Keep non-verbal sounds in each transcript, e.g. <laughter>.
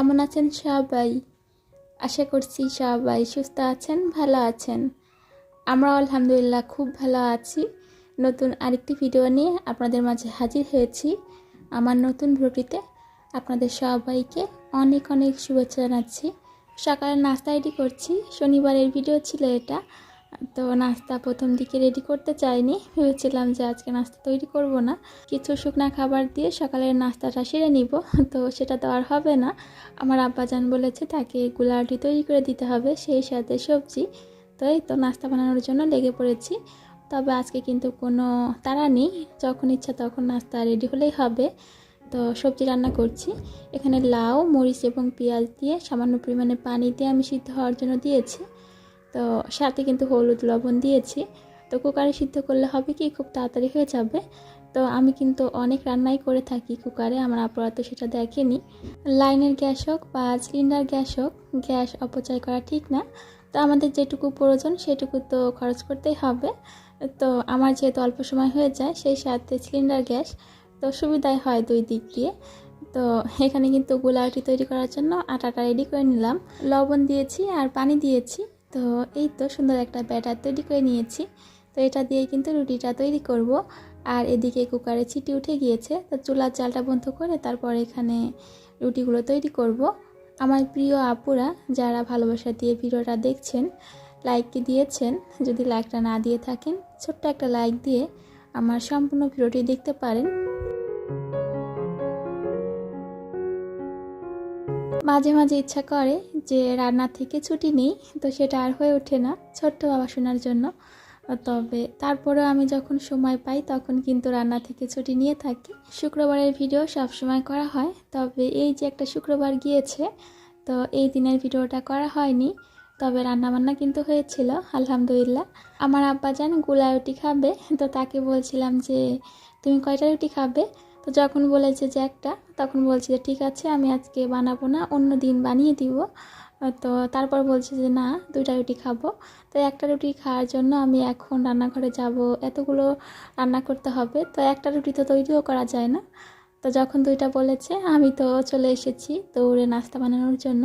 কেমন আছেন সবাই? আশা করছি সবাই সুস্থ আছেন, ভালো আছেন। আমরা আলহামদুলিল্লাহ খুব ভালো আছি। নতুন আরেকটি ভিডিও নিয়ে আপনাদের মাঝে হাজির হয়েছি। আমার নতুন ভিডিওটিতে আপনাদের সবাইকে অনেক অনেক শুভেচ্ছা জানাচ্ছি। সকালে নাস্তা রেডি করছি। শনিবারের ভিডিও ছিল এটা। তো নাস্তা প্রথম দিকে রেডি করতে চাইনি। ভেবেছিলাম যে আজকে নাস্তা তৈরি করব না। কিছু শুকনা খাবার দিয়ে সকালের নাস্তাটা সেরে নিব। তো সেটা তো আর হবে না। আমার আব্বা আব্বাজান বলেছে তাকে গুলাটি তৈরি করে দিতে হবে, সেই সাথে সবজি। তো এই তো নাস্তা বানানোর জন্য লেগে পড়েছি। তবে আজকে কিন্তু কোনো তাড়া নেই। যখন ইচ্ছা তখন নাস্তা রেডি হলেই হবে। তো সবজি রান্না করছি। এখানে লাউ, মরিচ এবং পেঁয়াজ দিয়ে সামান্য পরিমাণে পানি দিয়ে আমি সিদ্ধ হওয়ার জন্য দিয়েছি। তো সাথে কিন্তু হলুদ লবণ দিয়েছি। তো কুকারে সিদ্ধ করলে হবে কি, খুব তাড়াতাড়ি হয়ে যাবে। তো আমি কিন্তু অনেক রান্নাই করে থাকি কুকারে, আমার আপুরা তো সেটা দেখেনি। লাইনের গ্যাস হোক বা সিলিন্ডার গ্যাস হোক, গ্যাস অপচয় করা ঠিক না। তো আমাদের যেটুকু প্রয়োজন সেটুকু তো খরচ করতেই হবে। তো আমার যেহেতু অল্প সময় হয়ে যায়, সেই সাথে সিলিন্ডার গ্যাস তো সুবিধাই হয় দুই দিক দিয়ে। তো এখানে কিন্তু গোলাটি তৈরি করার জন্য আটাটা রেডি করে নিলাম। লবণ দিয়েছি আর পানি দিয়েছি। তো এই তো সুন্দর একটা ব্যাটার তৈরি করে নিয়েছি। তো এটা দিয়ে কিন্তু রুটিটা তৈরি করব। আর এদিকে কুকারে ছিটি উঠে গিয়েছে। তো চুলার চালটা বন্ধ করে তারপর এখানে রুটিগুলো তৈরি করব। আমার প্রিয় আপুরা, যারা ভালোবাসা দিয়ে ভিডিওটা দেখছেন লাইক দিয়েছেন, যদি লাইকটা না দিয়ে থাকেন, ছোট্ট একটা লাইক দিয়ে আমার সম্পূর্ণ ভিডিওটি দেখতে পারেন। মাঝে মাঝে ইচ্ছা করে যে রান্না থেকে ছুটি নেই, তো সেটা আর হয়ে ওঠে না ছোট্ট বাবা শোনার জন্য। তবে তারপরেও আমি যখন সময় পাই তখন কিন্তু রান্না থেকে ছুটি নিয়ে থাকি। শুক্রবারের ভিডিও সব সময় করা হয়, তবে এই যে একটা শুক্রবার গিয়েছে, তো এই দিনের ভিডিওটা করা হয়নি। তবে রান্নাবান্না কিন্তু হয়েছিল, আলহামদুলিল্লাহ। আমার আব্বা যান গোলা রুটি খাবে, তো তাকে বলছিলাম যে, তুমি কয়টা রুটি খাবে? যখন বলেছে যে একটা, তখন বলছে যে ঠিক আছে, আমি আজকে বানাবো না, অন্য দিন বানিয়ে দিব। তো তারপর বলছে যে না, দুইটা রুটি খাব। তো একটা রুটি খাওয়ার জন্য আমি এখন রান্নাঘরে যাব, এতগুলো রান্না করতে হবে। তো একটা রুটি তো তৈরিও করা যায় না। তো যখন দুইটা বলেছে, আমি তো চলে এসেছি দৌড়ে নাস্তা বানানোর জন্য।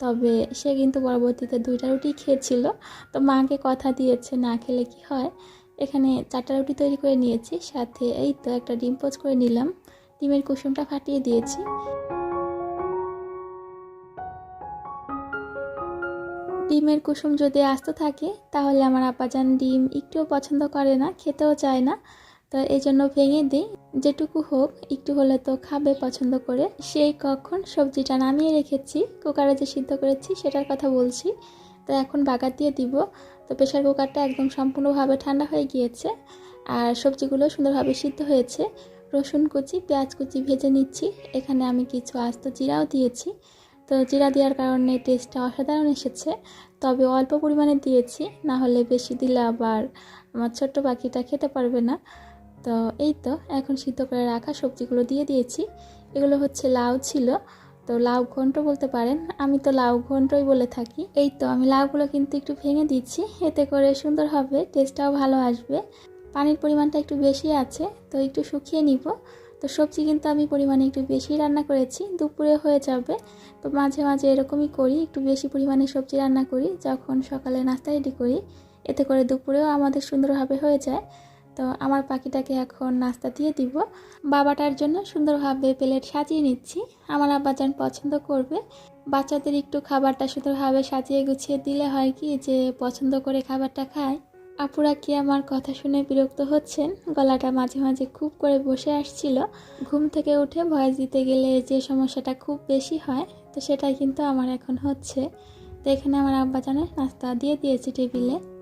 তবে সে কিন্তু পরবর্তীতে দুইটা রুটি খেয়েছিল। তো মাকে কথা দিয়েছে না খেলে কি হয়? এখানে চারটা রুটি তৈরি করে নিয়েছি, সাথে এই তো একটা ডিম পোচ করে নিলাম। ডিমের কুসুমটা ফাটিয়ে দিয়েছি। ডিমের কুসুম যদি আস্ত থাকে, তাহলে আমার আপাজান ডিম একটুও পছন্দ করে না, খেতেও চায় না। তো এই জন্য ভেঙে দিই। যেটুকু হোক, একটু হলে তো খাবে পছন্দ করে। সেই কখন সবজিটা নামিয়ে রেখেছি, কুকারে যে সিদ্ধ করেছি, সেটার কথা বলছি। তো এখন বাগার দিয়ে দিব। তো প্রেশার কুকারটা একদম সম্পূর্ণভাবে ঠান্ডা হয়ে গিয়েছে। আর সবজিগুলো সুন্দরভাবে সিদ্ধ হয়েছে। রসুন কুচি, পেঁয়াজ কুচি ভেজে নিচ্ছি। এখানে আমি কিছু আস্ত জিরাও দিয়েছি। তো জিরা দেওয়ার কারণে টেস্টটা অসাধারণ এসেছে। তবে অল্প পরিমাণে দিয়েছি, না হলে বেশি দিলে আবার আমার ছোট্ট পাখিটা খেতে পারবে না। তো এই তো, এখন সিদ্ধ করে রাখা সবজিগুলো দিয়ে দিয়েছি। এগুলো হচ্ছে লাউ ছিল। তো লাউ ঘন্ট বলতে পারেন, আমি তো লাউ ঘন্টই বলে থাকি। এই তো, আমি লাউগুলো কিন্তু একটু ভেঙে দিচ্ছি, এতে করে সুন্দর হবে টেস্টটাও ভালো আসবে। পানির পরিমাণটা একটু বেশি আছে, তো একটু শুকিয়ে নিব। তো সবজি কিন্তু আমি পরিমাণে একটু বেশি রান্না করেছি, দুপুরে হয়ে যাবে। তো মাঝে মাঝে এরকমই করি, একটু বেশি পরিমাণে সবজি রান্না করি, যখন সকালে নাস্তা রেডি করি, এতে করে দুপুরেও আমাদের সুন্দরভাবে হয়ে যায়। তো আমার পাখিটাকে এখন নাস্তা দিয়ে দিব। বাবাটার জন্য সুন্দরভাবে প্লেট সাজিয়ে নিচ্ছি। আমার আব্বা আব্বাজান পছন্দ করবে। বাচ্চাদের একটু খাবারটা সুন্দরভাবে সাজিয়ে গুছিয়ে দিলে হয় কি যে পছন্দ করে খাবারটা খায়। আপুরা কি আমার কথা শুনে বিরক্ত হচ্ছেন? গলাটা মাঝে মাঝে খুব করে বসে আসছিল। ঘুম থেকে উঠে ভয়েস দিতে গেলে যে সমস্যাটা খুব বেশি হয়, তো সেটাই কিন্তু আমার এখন হচ্ছে। তো এখানে আমার আব্বাজানের নাস্তা দিয়ে দিয়েছি টেবিলে।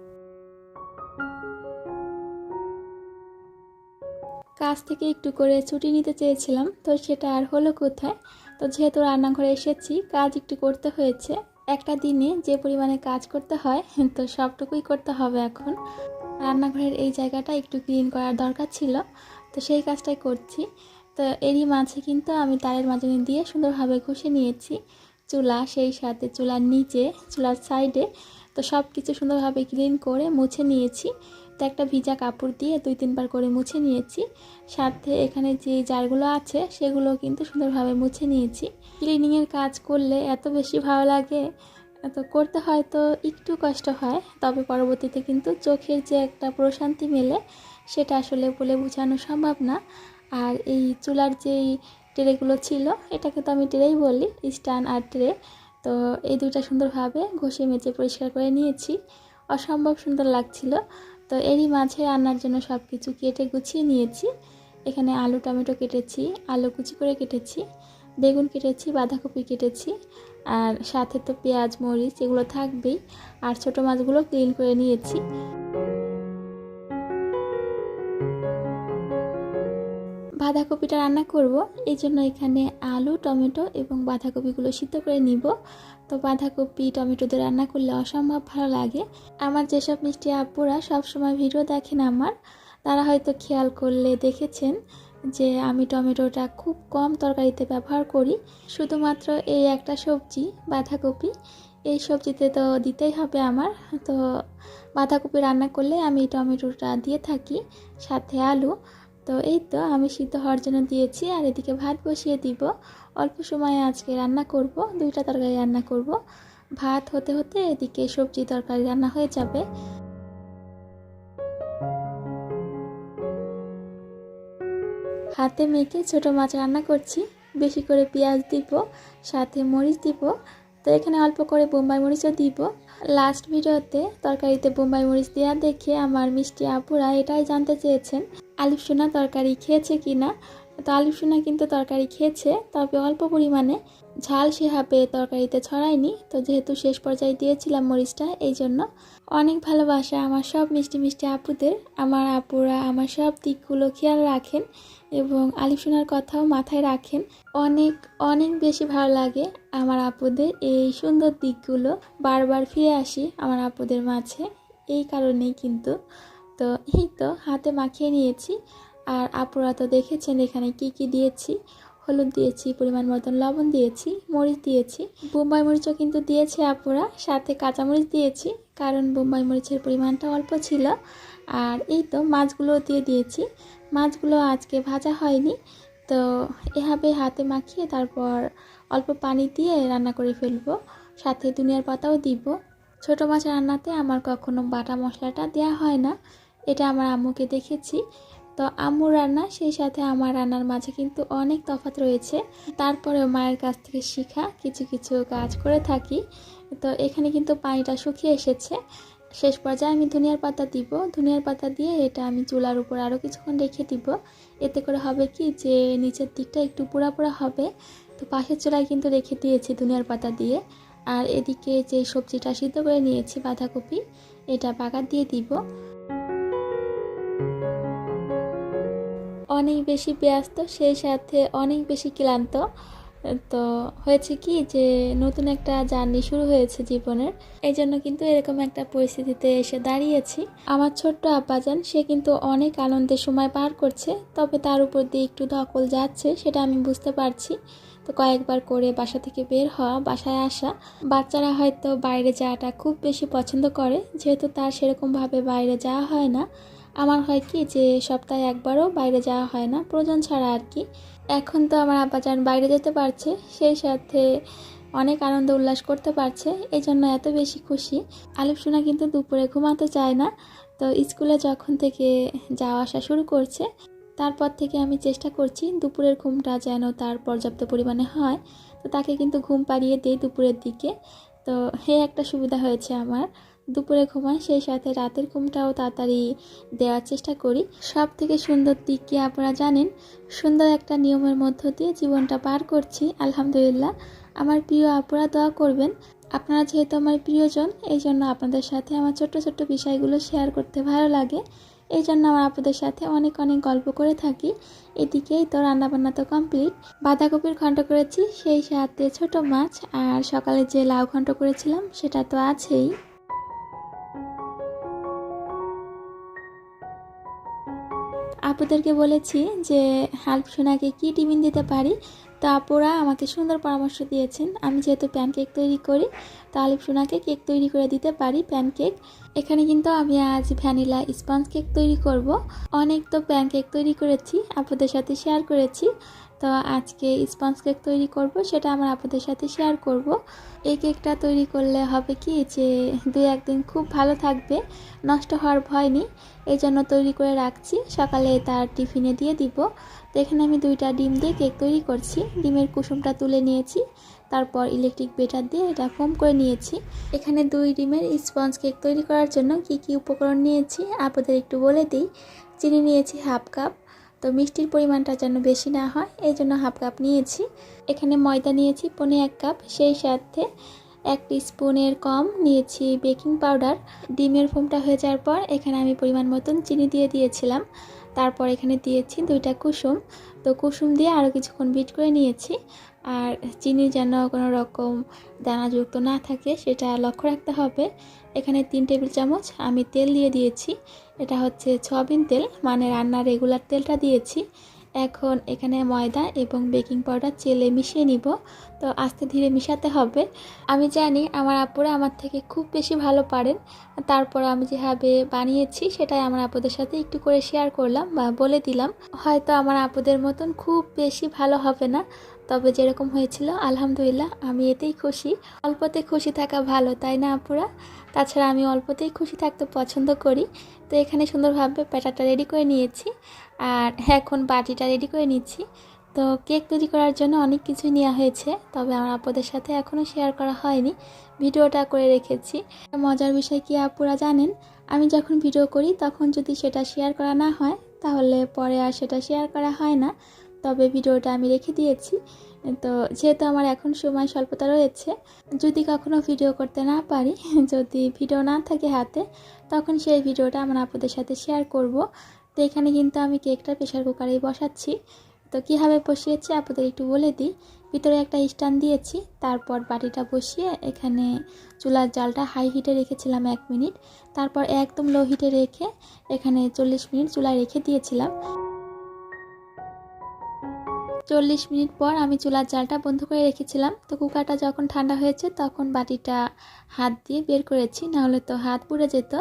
কাজ থেকে একটু করে ছুটি নিতে চেয়েছিলাম, তো সেটা আর হলো কোথায়? তো যেহেতু রান্নাঘরে এসেছি, কাজ একটু করতে হয়েছে। একটা দিনে যে পরিমাণে কাজ করতে হয়, <laughs> তো সবটুকুই করতে হবে এখন। রান্নাঘরের এই জায়গাটা একটু ক্লিন করার দরকার ছিল, তো সেই কাজটাই করছি। তো এরই মাঝে কিন্তু আমি তারের মাঝানি দিয়ে সুন্দরভাবে ঘষে নিয়েছি। চুলা সেই সাথে, চুলার নিচে, চুলার সাইডে তো সব কিছু সুন্দরভাবে ক্লিন করে মুছে নিয়েছি। তো একটা ভিজা কাপড় দিয়ে দুই তিনবার করে মুছে নিয়েছি। সাথে এখানে যে জারগুলো আছে, সেগুলো কিন্তু সুন্দরভাবে মুছে নিয়েছি। ক্লিনিংয়ের কাজ করলে এত বেশি ভালো লাগে। তো করতে হয়তো একটু কষ্ট হয়, তবে পরবর্তীতে কিন্তু চোখের যে একটা প্রশান্তি মেলে, সেটা আসলে বলে বোঝানো সম্ভব না। আর এই চুলার যেই ট্রেগুলো ছিল, এটাকে তো আমি ট্রেই বলি স্টান আর ট্রে তো এই দুটা সুন্দরভাবে ঘষে মেচে পরিষ্কার করে নিয়েছি। অসম্ভব সুন্দর লাগছিল। তো এরই মাঝে রান্নার জন্য সব কিছু কেটে গুছিয়ে নিয়েছি। এখানে আলু, টমেটো কেটেছি, আলু কুচি করে কেটেছি, বেগুন কেটেছি, বাঁধাকপি কেটেছি, আর সাথে তো পেঁয়াজ, মরিচ এগুলো থাকবেই। আর ছোটো মাছগুলো ক্লিন করে নিয়েছি। বাঁধাকপিটা রান্না করব। এই জন্য এখানে আলু, টমেটো এবং বাঁধাকপিগুলো সিদ্ধ করে নিব। তো বাঁধাকপি, টমেটো দিয়ে রান্না করলে অসম্ভব ভালো লাগে। আমার যেসব মিষ্টি আপুরা সবসময় ভিডিও দেখেন আমার, তারা হয়তো খেয়াল করলে দেখেছেন যে আমি টমেটোটা খুব কম তরকারিতে ব্যবহার করি। শুধুমাত্র এই একটা সবজি, বাঁধাকপি, এই সবজিতে তো দিতেই হবে আমার। তো বাঁধাকপি রান্না করলে আমি টমেটোটা দিয়ে থাকি, সাথে আলু। তো এই তো আমি সিদ্ধ হওয়ার জন্য দিয়েছি আর এদিকে ভাত বসিয়ে দিব। অল্প সময়ে আজকে রান্না করব, দুইটা তরকারি রান্না করব। ভাত হতে হতে এদিকে সবজি তরকারি রান্না হয়ে যাবে। হাতে মেখে ছোট মাছ রান্না করছি। বেশি করে পেঁয়াজ দিব, সাথে মরিচ দিব। তো এখানে অল্প করে বোম্বাই মরিচও দিব। লাস্ট ভিডিওতে তরকারিতে বোম্বাই মরিচ দেওয়া দেখে আমার মিষ্টি আপুরা এটাই জানতে চেয়েছেন। আলিফ সোনা তরকারি খেয়েছে কি না? তো সোনা কিন্তু তরকারি খেয়েছে, তবে অল্প পরিমাণে ঝাল সেভাবে তরকারিতে ছড়ায়নি। তো যেহেতু শেষ পর্যায়ে দিয়েছিলাম মরিচটা, এই জন্য অনেক ভালোবাসা আমার সব মিষ্টি মিষ্টি আপুদের। আমার আপুরা আমার সব দিকগুলো খেয়াল রাখেন এবং আলিফ সোনার কথাও মাথায় রাখেন। অনেক অনেক বেশি ভালো লাগে আমার আপুদের এই সুন্দর দিকগুলো। বারবার ফিরে আসি আমার আপুদের মাঝে। এই কারণেই কিন্তু তো, এই তো, হাতে মাখিয়ে নিয়েছি। আর আপুরা তো দেখেছেন এখানে কি কি দিয়েছি। হলুদ দিয়েছি, পরিমাণ মতন লবণ দিয়েছি, মরিচ দিয়েছি। বোম্বাই মরিচও কিন্তু দিয়েছে আপুরা, সাথে কাঁচামরিচ দিয়েছি, কারণ বোম্বাই মরিচের পরিমাণটা অল্প ছিল। আর এই তো মাছগুলো দিয়ে দিয়েছি। মাছগুলো আজকে ভাজা হয়নি। তো, এভাবে হাতে মাখিয়ে তারপর অল্প পানি দিয়ে রান্না করে ফেলব। সাথে দুনিয়ার পাতাও দিব। ছোটো মাছ রান্নাতে আমার কখনো বাটা মশলাটা দেওয়া হয় না। এটা আমার আম্মুকে দেখেছি। তো আম্মুর রান্না, সেই সাথে আমার রান্নার মাঝে কিন্তু অনেক তফাৎ রয়েছে। তারপরেও মায়ের কাছ থেকে শেখা, কিছু কিছু কাজ করে থাকি। তো এখানে কিন্তু পানিটা শুকিয়ে এসেছে। শেষ পর্যায়ে আমি ধনিয়ার পাতা দিব। ধনিয়ার পাতা দিয়ে এটা আমি চুলার উপর আরও কিছুক্ষণ রেখে দিব। এতে করে হবে কি যে নিচের দিকটা একটু পোড়া পোড়া হবে। তো পাশের চুলায় কিন্তু রেখে দিয়েছি ধনিয়ার পাতা দিয়ে। আর এদিকে যে সবজিটা সিদ্ধ করে নিয়েছি বাঁধাকপি, এটা বাগার দিয়ে দিব। অনেক বেশি ব্যস্ত, সেই সাথে অনেক বেশি ক্লান্ত। তো হয়েছে কি যে, নতুন একটা জার্নি শুরু হয়েছে জীবনের। এই জন্য কিন্তু এরকম একটা পরিস্থিতিতে এসে দাঁড়িয়েছি। আমার ছোট্ট আব্বাজান, সে কিন্তু অনেক আনন্দের সময় পার করছে, তবে তার উপর দিয়ে একটু ধকল যাচ্ছে, সেটা আমি বুঝতে পারছি। তো কয়েকবার করে বাসা থেকে বের হওয়া, বাসায় আসা। বাচ্চারা হয়তো বাইরে যাওয়াটা খুব বেশি পছন্দ করে, যেহেতু তার সেরকমভাবে বাইরে যাওয়া হয় না। আমার হয় কি যে, সপ্তাহে একবারও বাইরে যাওয়া হয় না, প্রয়োজন ছাড়া আর কি। এখন তো আমার আব্বাজান বাইরে যেতে পারছে, সেই সাথে অনেক আনন্দ উল্লাস করতে পারছে এই জন্য এত বেশি খুশি। আলিফ সোনা কিন্তু দুপুরে ঘুমাতে চায় না, তো স্কুলে যখন থেকে যাওয়া আসা শুরু করছে, তারপর থেকে আমি চেষ্টা করছি দুপুরের ঘুমটা যেন তার পর্যাপ্ত পরিমাণে হয়। তো তাকে কিন্তু ঘুম পাড়িয়ে দিই দুপুরের দিকে। তো হে, একটা সুবিধা হয়েছে আমার। দুপুরে ঘুমাই, সেই সাথে রাতের ঘুমটাও তাড়াতাড়ি দেওয়ার চেষ্টা করি। সব থেকে সুন্দর দিক কি আপনারা জানেন? সুন্দর একটা নিয়মের মধ্য দিয়ে জীবনটা পার করছি, আলহামদুলিল্লাহ। আমার প্রিয় আপুরা দোয়া করবেন। আপনারা যেহেতু আমার প্রিয়জন, এই জন্য আপনাদের সাথে আমার ছোট্ট ছোট্ট বিষয়গুলো শেয়ার করতে ভালো লাগে। এই জন্য আমার আপুদের সাথে অনেক অনেক গল্প করে থাকি। এদিকেই তো রান্নাবান্না তো কমপ্লিট বাঁধাকপির ঘন্ট করেছি, সেই সাথে ছোট মাছ আর সকালে যে লাউ ঘন্ট করেছিলাম, সেটা তো আছেই। আপুদেরকে বলেছি যে হাল্প সোনাকে কী টিফিন দিতে পারি? তো আপুরা আমাকে সুন্দর পরামর্শ দিয়েছেন। আমি যেহেতু প্যানকেক তৈরি করি, তো আলিফ সোনাকে কেক তৈরি করে দিতে পারি, প্যানকেক। এখানে কিন্তু আমি আজ ভ্যানিলা স্পঞ্জ কেক তৈরি করব। অনেক তো প্যানকেক তৈরি করেছি, আপুদের সাথে শেয়ার করেছি। তো আজকে স্পঞ্জ কেক তৈরি করব, সেটা আমার আপুদের সাথে শেয়ার করব। এই কেকটা তৈরি করলে হবে কি যে দুই একদিন খুব ভালো থাকবে, নষ্ট হওয়ার ভয় নেই। এই জন্য তৈরি করে রাখছি, সকালে তার টিফিনে দিয়ে দিব। তো এখানে আমি দুইটা ডিম দিয়ে কেক তৈরি করছি। ডিমের কুসুমটা তুলে নিয়েছি, তারপর ইলেকট্রিক বেটার দিয়ে এটা ফোম করে নিয়েছি। এখানে দুই ডিমের স্পঞ্জ কেক তৈরি করার জন্য কি কি উপকরণ নিয়েছি, আপনাদের একটু বলে দিই। চিনি নিয়েছি হাফ কাপ তো মিষ্টির পরিমাণটা যেন বেশি না হয়, এই জন্য হাফ কাপ নিয়েছি। এখানে ময়দা নিয়েছি পনে এক কাপ, সেই সাথে এক স্পুনের কম নিয়েছি বেকিং পাউডার। ডিমের ফোমটা হয়ে যাওয়ার পর এখানে আমি পরিমাণ মতন চিনি দিয়ে দিয়েছিলাম। তারপর এখানে দিয়েছি দুইটা কুসুম। তো কুসুম দিয়ে আরও কিছুক্ষণ বিট করে নিয়েছি। আর চিনি যেন কোনো রকম দানাযুক্ত না থাকে, সেটা লক্ষ্য রাখতে হবে। এখানে তিন টেবিল চামচ আমি তেল দিয়ে দিয়েছি। এটা হচ্ছে সয়াবিন তেল মানে রান্নার রেগুলার তেলটা দিয়েছি। এখন এখানে ময়দা এবং বেকিং পাউডার চেলে মিশিয়ে নিব। তো আস্তে ধীরে মিশাতে হবে। আমি জানি আমার আপুরা আমার থেকে খুব বেশি ভালো পারেন। তারপর আমি যেভাবে বানিয়েছি সেটাই আমার আপুদের সাথে একটু করে শেয়ার করলাম বা বলে দিলাম। হয়তো আমার আপুদের মতন খুব বেশি ভালো হবে না। তবে যেরকম হয়েছিল, আলহামদুলিল্লাহ আমি এতেই খুশি। অল্পতে খুশি থাকা ভালো, তাই না আপুরা? তাছাড়া আমি অল্পতেই খুশি থাকতে পছন্দ করি। তো এখানে সুন্দরভাবে প্যাটাটা রেডি করে নিয়েছি আর এখন বাটিটা রেডি করে নিচ্ছি। তো কেক তৈরি করার জন্য অনেক কিছুই নেওয়া হয়েছে, তবে আমার আপুদের সাথে এখনও শেয়ার করা হয়নি। ভিডিওটা করে রেখেছি। মজার বিষয় কি আপুরা জানেন? আমি যখন ভিডিও করি, তখন যদি সেটা শেয়ার করা না হয়, তাহলে পরে আর সেটা শেয়ার করা হয় না। তবে ভিডিওটা আমি রেখে দিয়েছি। তো যেহেতু আমার এখন সময় স্বল্পতা রয়েছে, যদি কখনও ভিডিও করতে না পারি, <laughs> যদি ভিডিও না থাকে হাতে, তখন সেই ভিডিওটা আমার আপুদের সাথে শেয়ার করব। তো এখানে কিন্তু আমি কেকটা প্রেশার কুকারেই বসাচ্ছি। তো কীভাবে বসিয়েছি আপনাদের একটু বলে দিই। ভিতরে একটা স্ট্যান্ড দিয়েছি, তারপর বাটিটা বসিয়ে এখানে চুলার জালটা হাই হিটে রেখেছিলাম এক মিনিট। তারপর একদম লো হিটে রেখে এখানে চল্লিশ মিনিট চুলায় রেখে দিয়েছিলাম। চল্লিশ মিনিট পর আমি চুলার জালটা বন্ধ করে রেখেছিলাম। তো কুকারটা যখন ঠান্ডা হয়েছে তখন বাটিটা হাত দিয়ে বের করেছি, নাহলে তো হাত পুড়ে যেত।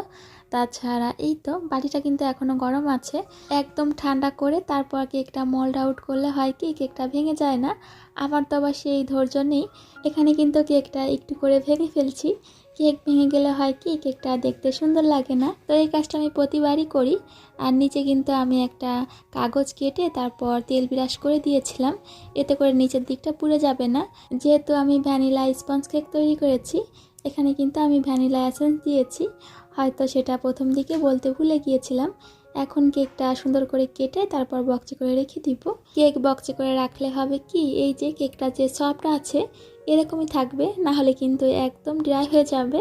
তাছাড়া এই তো বাটিটা কিন্তু এখনও গরম আছে। একদম ঠান্ডা করে তারপর কেকটা মল্ড আউট করলে হয় কি কেকটা ভেঙে যায় না। আমার তো আবার সেই ধৈর্য নেই। এখানে কিন্তু কেকটা একটু করে ভেঙে ফেলছি। কেক ভেঙে গেলে হয় কি? কেকটা দেখতে সুন্দর লাগে না। তো এই কাজটা আমি প্রতিবারই করি। আর নিচে কিন্তু আমি একটা কাগজ কেটে তারপর তেল ব্রাশ করে দিয়েছিলাম। এতে করে নিচের দিকটা পুড়ে যাবে না। যেহেতু আমি ভ্যানিলা স্পঞ্জ কেক তৈরি করেছি, এখানে কিন্তু আমি ভ্যানিলা অ্যাসেন্স দিয়েছি। হয়তো সেটা প্রথম দিকে বলতে ভুলে গিয়েছিলাম। এখন কেকটা সুন্দর করে কেটে তারপর বক্সে করে রেখে দিব। কেক বক্সে করে রাখলে হবে কি? এই যে কেকটা যে সফট আছে এরকমই থাকবে না হলে কিন্তু একদম ড্রাই হয়ে যাবে।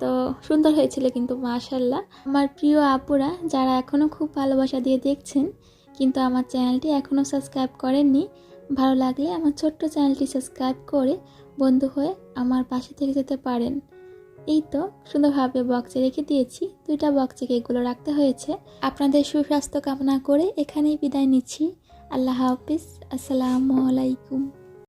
তো সুন্দর হয়েছিল কিন্তু মাশাল্লাহ আমার প্রিয় আপুরা, যারা এখনও খুব ভালোবাসা দিয়ে দেখছেন, কিন্তু আমার চ্যানেলটি এখনও সাবস্ক্রাইব করেননি, ভালো লাগলে আমার ছোট্ট চ্যানেলটি সাবস্ক্রাইব করে বন্ধু হয়ে আমার পাশে থেকে যেতে পারেন। এই তো, সুন্দরভাবে বক্সে রেখে দিয়েছি। দুইটা বক্সে কেকগুলো রাখতে হয়েছে। আপনাদের সুস্বাস্থ্য কামনা করে এখানেই বিদায় নিচ্ছি। আল্লাহ হাফিজ। আসসালামু আলাইকুম।